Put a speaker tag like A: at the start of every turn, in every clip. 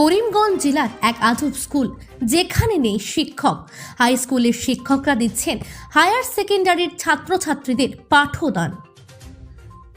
A: করিমগঞ্জ জেলার এক আজব স্কুল, যেখানে নেই শিক্ষক। হাই স্কুলের শিক্ষকরা দিচ্ছেন হায়ার সেকেন্ডারির ছাত্রছাত্রীদের পাঠদান।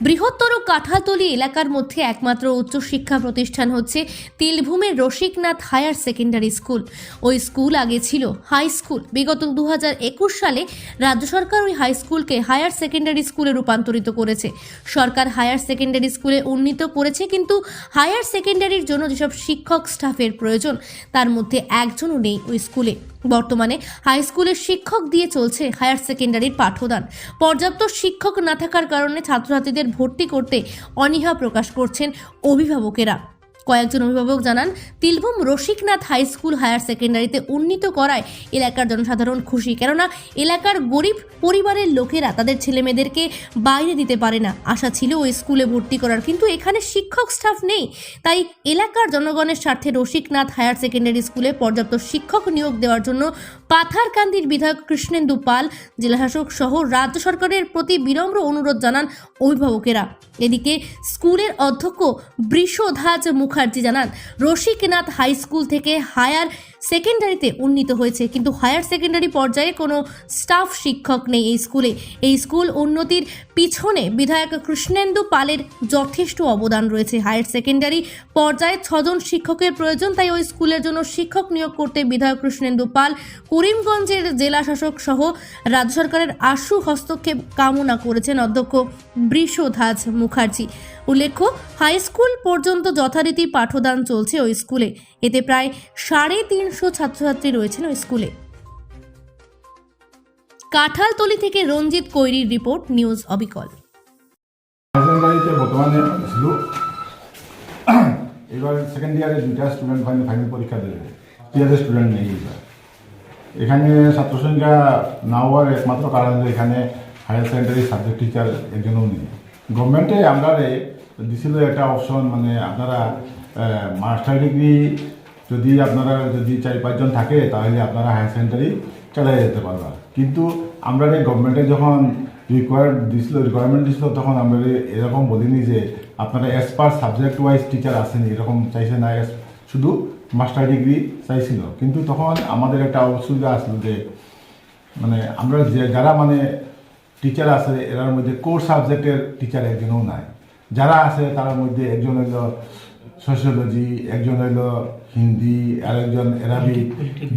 A: বৃহত্তর কাঁঠালতলি এলাকার মধ্যে একমাত্র উচ্চশিক্ষা প্রতিষ্ঠান হচ্ছে তিলভূমের রসিকনাথ হায়ার সেকেন্ডারি স্কুল। ওই স্কুল আগে ছিল হাই স্কুল। বিগত দু হাজার একুশ সালে রাজ্য সরকার ওই হাই স্কুলকে হায়ার সেকেন্ডারি স্কুলে রূপান্তরিত করেছে। সরকার হায়ার সেকেন্ডারি স্কুলে উন্নীত করেছে কিন্তু হায়ার সেকেন্ডারির জন্য যেসব শিক্ষক স্টাফের প্রয়োজন, তার মধ্যে একজনও নেই ওই স্কুলে। বর্তমানে হাই স্কুলের শিক্ষক দিয়ে চলছে হায়ার সেকেন্ডারির পাঠদান। পর্যাপ্ত শিক্ষক না থাকার কারণে ছাত্রছাত্রীদের ভর্তি করতে অনীহা প্রকাশ করছেন অভিভাবকেরা। কয়েকজন অভিভাবক জানান, Tilbhum Rasiknath high school higher সেকেন্ডারিতে উন্নীত করায় এলাকার জনসাধারণ খুশি। কেননা, এলাকার গরিব পরিবারের লোকেরা তাদের ছেলেমেয়েদেরকে বাইরে দিতে পারে না। আশা ছিল ওই স্কুলে ভর্তি করার, কিন্তু এখানে শিক্ষক স্টাফ নেই। তাই এলাকার জনগণের স্বার্থে রসিকনাথ হায়ার সেকেন্ডারি স্কুলে পর্যাপ্ত শিক্ষক নিয়োগ দেওয়ার জন্য পাথারকান্দির বিধায়ক কৃষ্ণেন্দু পাল, জেলাশাসক সহ রাজ্য সরকারের প্রতি বিনম্র অনুরোধ জানান অভিভাবকেরা। এদিকে স্কুলের অধ্যক্ষ বৃষধাজ মুখার্জি জানান, রসিকনাথ হাই স্কুল থেকে হায়ার সেকেন্ডারিতে উন্নীত হয়েছে, কিন্তু হায়ার সেকেন্ডারি পর্যায়ে কোনো স্টাফ শিক্ষক নেই এই স্কুলে। এই স্কুল উন্নতির পিছনে বিধায়ক কৃষ্ণেন্দু পালের যথেষ্ট অবদান রয়েছে। হায়ার সেকেন্ডারি পর্যায়ে ছজন শিক্ষকের প্রয়োজন, তাই ওই স্কুলের জন্য শিক্ষক নিয়োগ করতে বিধায়ক কৃষ্ণেন্দু পাল করিমগঞ্জের জেলা শাসক সহ রাজ্য সরকারের আশু হস্তক্ষেপ কামনা করেছেন অধ্যক্ষ বৃষধাজ মুখার্জি। উল্লেখ্য, হাই স্কুল পর্যন্ত যথারীতি পাঠদান চলছে ওই স্কুলে। এতে প্রায় সাড়ে তিনশো ছাত্রছাত্রী রয়েছেন ওই স্কুলে। কাঁঠালতলি থেকে রঞ্জিত কৈরির রিপোর্ট, নিউজ অবিকল।
B: বর্তমানে ছিল। এবার সেকেন্ড ইয়ারে দুইটা স্টুডেন্ট ফাইনাল ফাইনাল পরীক্ষা দেবে। ইয়ারের স্টুডেন্ট নেই এখানে ছাত্র সংখ্যা না হওয়ার একমাত্র কারণ হলো এখানে হায়ার সেকেন্ডারি সাবজেক্ট টিচার একজনও নেই। গভর্নমেন্টে আমরা দিছিল একটা অপশন মানে আপনারা মাস্টার ডিগ্রি যদি আপনারা যদি চার পাঁচজন থাকে, তাহলে আপনারা হায়ার সেকেন্ডারি চালিয়ে যেতে পারবা। কিন্তু আমরা গভর্নমেন্টে যখন রিকোয়ার্ড দিছিল রিকোয়ারমেন্ট দিছিল, তখন আমরা এরকম বলিনি যে আপনারা as per subject wise teacher আসেনি, এরকম চাইছে না শুধু মাস্টার ডিগ্রি চাইছিল। কিন্তু তখন আমাদের একটা অসুবিধা আসলো যে মানে আমরা যে, যারা মানে টিচার আছে, এরার মধ্যে কোর সাবজেক্টের টিচার একজনও নাই। যারা আছে, তার মধ্যে একজন হইল সোশিওলজি একজন হইল হিন্দি আর একজন অ্যারাবিক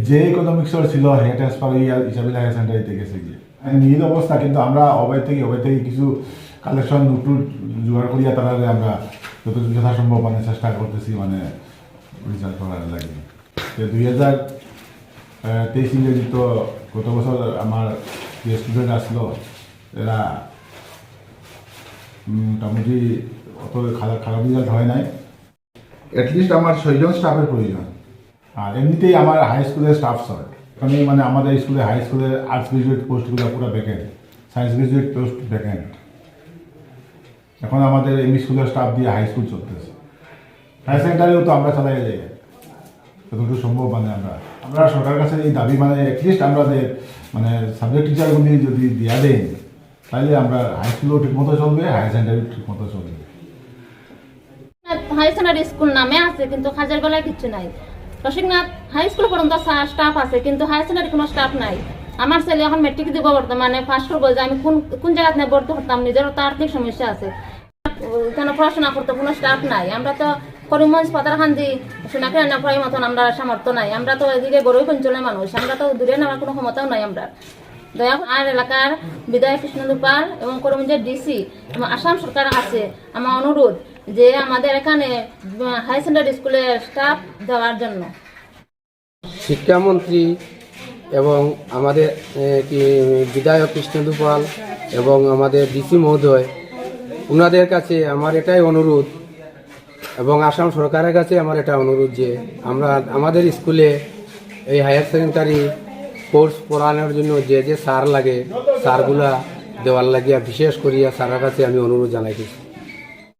B: যে ইকোনমিক্সর ছিল হে ট্রান্সফার হিসাবে হায়ার সেন্টারিতে গেছে গিয়ে। নিজ অবস্থা কিন্তু আমরা অবাই থেকে অবাই থেকে কিছু কালেকশন দুটো জোগাড় করিয়া তারা আমরা যত যথাসম্ভব মানে চেষ্টা করতেছি মানে রিসার্চ করার লাগে। তো দুই হাজার তেইশ ইংরেজি তো গত বছর আমার যে স্টুডেন্ট আসলো এরা মোটামুটি অত খারাপ খারাপ রেজাল্ট হয় নাই। অ্যাটলিস্ট আমার ছয়জন স্টাফের প্রয়োজন। আর এমনিতেই আমার হাই স্কুলের স্টাফ হয় এখানে মানে আমাদের স্কুলে হাই স্কুলের আর্টস গ্রাজুয়েট পোস্টগুলো পুরো vacant science graduate post vacant এখন আমাদের এমনি স্কুলের স্টাফ দিয়ে হাই স্কুল চলতেছে। হায়ার সেকেন্ডারিও তো আমরা চালাই যাই। যতটুকু সম্ভব মানে আমরা। আমরা সরকারের কাছে এই দাবি মানে অ্যাটলিস্ট আমরা যে মানে সাবজেক্ট টিচারগুলি যদি দেওয়া দেন তাহলে আমরা হাই স্কুলও ঠিকমতো চলবে হায়ার সেকেন্ডারিও ঠিকমতো চলবে।
C: হাই সেকেন্ডারি স্কুল নামে আছে, কিন্তু হাজার বেলায় কিচ্ছু নাই। রসিকনাথ হাই স্কুল পর্যন্ত স্টাফ আছে, কিন্তু হাই সেকেন্ডারি কোনো স্টাফ নাই। আমার ছেলে এখন মেট্রিক দিব বর্তমানে পাস করব যে আমি কোন কোন জায়গাতে ভর্তি করতাম নিজেরও তো আর্থিক সমস্যা আছে। কেন পড়াশোনা করতে কোনো স্টাফ নাই? আমরা তো করিমগঞ্জ পাতারখান্দি সোনাকে রান্না করার মতন আমরা সামর্থ্য নাই। আমরা তো এদিকে গরুই অঞ্চলের মানুষ, আমরা তো দূরে নেওয়ার কোনো ক্ষমতাও নাই আমরা। দয়া আর এলাকার বিধায়ক কৃষ্ণদু পাল এবং করিমগঞ্জের ডিসি এবং আসাম সরকার আছে, আমার অনুরোধ যে আমাদের এখানে হাই সেকেন্ডারি স্কুলের স্টাফ দেওয়ার জন্য।
D: শিক্ষামন্ত্রী এবং আমাদের কি, বিধায়ক কৃষ্ণেন্দু পাল এবং আমাদের ডিসি মহোদয় ওনাদের কাছে আমার এটাই অনুরোধ এবং আসাম সরকারের কাছে আমার এটা অনুরোধ যে আমরা আমাদের স্কুলে এই হায়ার সেকেন্ডারি কোর্স পড়ানোর জন্য যে যে স্যার লাগে, সারগুলা দেওয়ার লাগিয়া, বিশেষ করিয়া স্যারের কাছে আমি অনুরোধ জানাইতেছি।